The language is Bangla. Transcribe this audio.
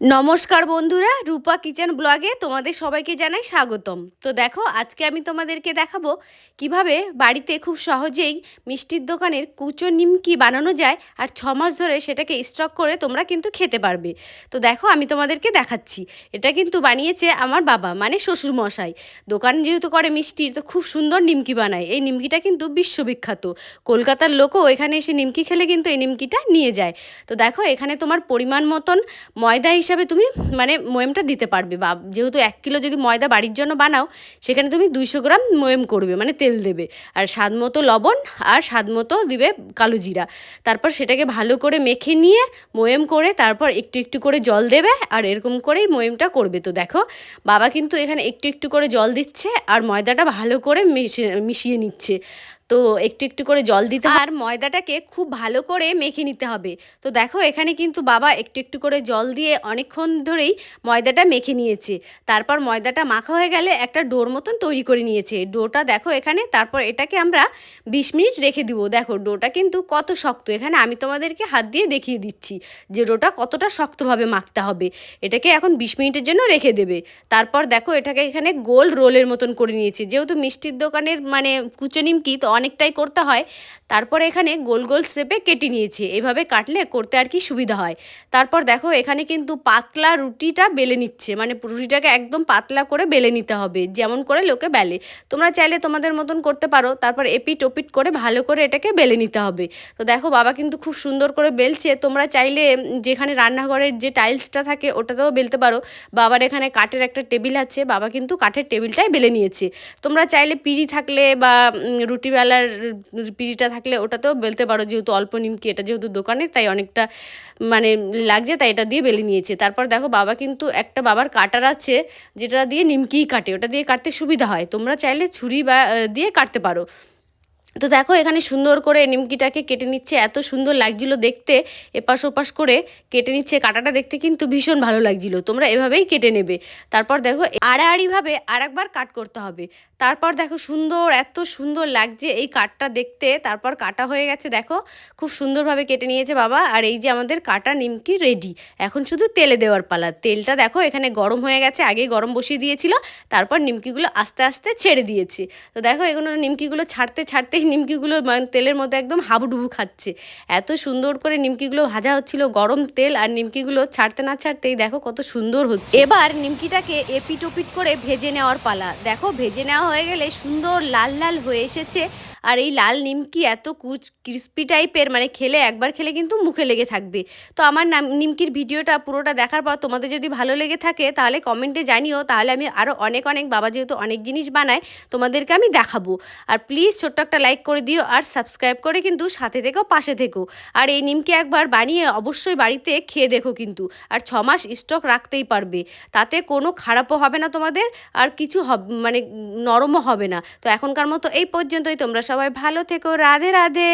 নমস্কার বন্ধুরা, রূপা কিচেন ব্লগে তোমাদের সবাইকে জানাই স্বাগতম। তো দেখো, আজকে আমি তোমাদেরকে দেখাবো কীভাবে বাড়িতে খুব সহজেই মিষ্টির দোকানের কুচো নিমকি বানানো যায় আর ছ মাস ধরে সেটাকে স্টক করে তোমরা কিন্তু খেতে পারবে। তো দেখো, আমি তোমাদেরকে দেখাচ্ছি। এটা কিন্তু বানিয়েছে আমার বাবা মানে শ্বশুর মশাই দোকান যেহেতু করে মিষ্টির তো খুব সুন্দর নিমকি বানায়। এই নিমকিটা কিন্তু বিশ্ববিখ্যাত। কলকাতার লোকও এখানে এসে নিমকি খেলে কিন্তু এই নিমকিটা নিয়ে যায়। তো দেখো, এখানে তোমার পরিমাণ মতন ময়দা হিসাবে তুমি মানে ময়েমটা দিতে পারবে বা যেহেতু এক কিলো যদি ময়দা বাড়ির জন্য বানাও, সেখানে তুমি দুইশো গ্রাম ময়েম করবে মানে তেল দেবে। আর স্বাদ মতো লবণ আর স্বাদ মতো দিবে কালো জিরা। তারপর সেটাকে ভালো করে মেখে নিয়ে ময়েম করে তারপর একটু একটু করে জল দেবে আর এরকম করেই ময়েমটা করবে। তো দেখো, বাবা কিন্তু এখানে একটু একটু করে জল দিচ্ছে আর ময়দাটা ভালো করে মিশিয়ে নিচ্ছে। তো একটু একটু করে জল দিতে আর ময়দাটাকে খুব ভালো করে মেখে নিতে হবে। তো দেখো এখানে কিন্তু বাবা একটু একটু করে জল দিয়ে অনেকক্ষণ ধরেই ময়দাটা মেখে নিয়েছে। তারপর ময়দাটা মাখা হয়ে গেলে একটা ডোর মতন তৈরি করে নিয়েছে। ডোটা দেখো এখানে, তারপর এটাকে আমরা বিশ মিনিট রেখে দিব। দেখো ডোটা কিন্তু কত শক্ত। এখানে আমি তোমাদেরকে হাত দিয়ে দেখিয়ে দিচ্ছি যে ডোটা কতটা শক্তভাবে মাখতে হবে। এটাকে এখন বিশ মিনিটের জন্য রেখে দেবে। তারপর দেখো এটাকে এখানে গোল রোলের মতন করে নিয়েছে। যেহেতু মিষ্টির দোকানের মানে কুচো নিমকি, তো অনেকটাই করতে হয়। তারপরে এখানে গোল গোল শেপে কেটে নিয়েছে। এভাবে কাটলে করতে আর কি সুবিধা হয়। তারপর দেখো এখানে কিন্তু পাতলা রুটিটা বেলে নিচ্ছে। মানে রুটিটাকে একদম পাতলা করে বেলে নিতে হবে। যেমন করে লোকে বেলে। তোমরা চাইলে তোমাদের মতন করতে পারো। তারপর এপিট ওপিট করে ভালো করে এটাকে বেলে নিতে হবে। তো দেখো বাবা কিন্তু খুব সুন্দর করে বেলছে। তোমরা চাইলে যেখানে রান্নাঘরের যে টাইলসটা থাকে ওটাতেও বেলতে পারো। বাবার এখানে কাঠের একটা টেবিল আছে। বাবা কিন্তু কাঠের টেবিলটাই বেলে নিয়েছে। তোমরা চাইলে পিড়ি থাকলে বা রুটিবেলার পিড়িটা থাকলে ওটাতেও বেলতে পারো, যেহেতু অল্প নিমকি, এটা যেহেতু দোকানের, তাই অনেকটা মানে লাগছে, তাই এটা দিয়ে বেলে নিয়েছে। তারপর দেখো, বাবা কিন্তু একটা বাবার কাটার আছে, যেটা দিয়ে নিমকিই কাটে, ওটা দিয়ে কাটতে সুবিধা হয়। তোমরা চাইলে ছুরি বা দিয়ে কাটতে পারো। তো দেখো, এখানে সুন্দর করে নিমকিটাকে কেটে নিচ্ছে। এত সুন্দর লাগছিল দেখতে। এপাশ ওপাশ করে কেটে নিচ্ছে। কাটাটা দেখতে কিন্তু ভীষণ ভালো লাগছিল। তোমরা এভাবেই কেটে নেবে। তারপর দেখো, আড়াআড়িভাবে আর একবার কাট করতে হবে। তারপর দেখো, সুন্দর, এত সুন্দর লাগছে এই কাঠটা দেখতে। তারপর কাটা হয়ে গেছে, দেখো, খুব সুন্দরভাবে কেটে নিয়েছে বাবা। আর এই যে আমাদের কাটা নিমকি রেডি এখন শুধু তেলে দেওয়ার পালা। তেলটা দেখো, এখানে গরম হয়ে গেছে। আগেই গরম বসিয়ে দিয়েছিল। তারপর নিমকিগুলো আস্তে আস্তে ছেড়ে দিয়েছে। তো দেখো, এগুলো নিমকিগুলো ছাড়তে ছাড়তে ছাড়তেই নিমকিগুলো মানে তেলের মধ্যে একদম হাবুডুবু খাচ্ছে। এত সুন্দর করে নিমকিগুলো ভাজা হচ্ছিল, গরম তেল, আর নিমকিগুলো ছাড়তে না ছাড়তেই দেখো কত সুন্দর হচ্ছে। এবার নিমকিটাকে এপিট ওপিট করে ভেজে নেওয়ার পালা। দেখো, ভেজে নেওয়া হয়ে গেলে সুন্দর লাল লাল হয়ে এসেছে। আর এই লাল নিমকি এত কুচ ক্রিস্পি টাইপের মানে খেলে, একবার খেলে কিন্তু মুখে লেগে থাকবে। তো আমার নাম, নিমকির ভিডিওটা পুরোটা দেখার পর তোমাদের যদি ভালো লেগে থাকে, তাহলে কমেন্টে জানিও। তাহলে আমি আরও অনেক অনেক বাবা যেহেতু অনেক জিনিস বানায়, তোমাদেরকে আমি দেখাবো। আর প্লিজ ছোট্ট একটা লাইক করে দিও আর সাবস্ক্রাইব করে কিন্তু সাথে থেকেও পাশে থেকো। আর এই নিমকি একবার বানিয়ে অবশ্যই বাড়িতে খেয়ে দেখো কিন্তু। আর ছ মাস স্টক রাখতেই পারবে। তাতে কোনো খারাপও হবে না তোমাদের, আর কিছু হবে মানে নরমও হবে না। তো এখনকার মতো এই পর্যন্তই। তোমরা সবাই ভালো থেকো রাধে রাধে।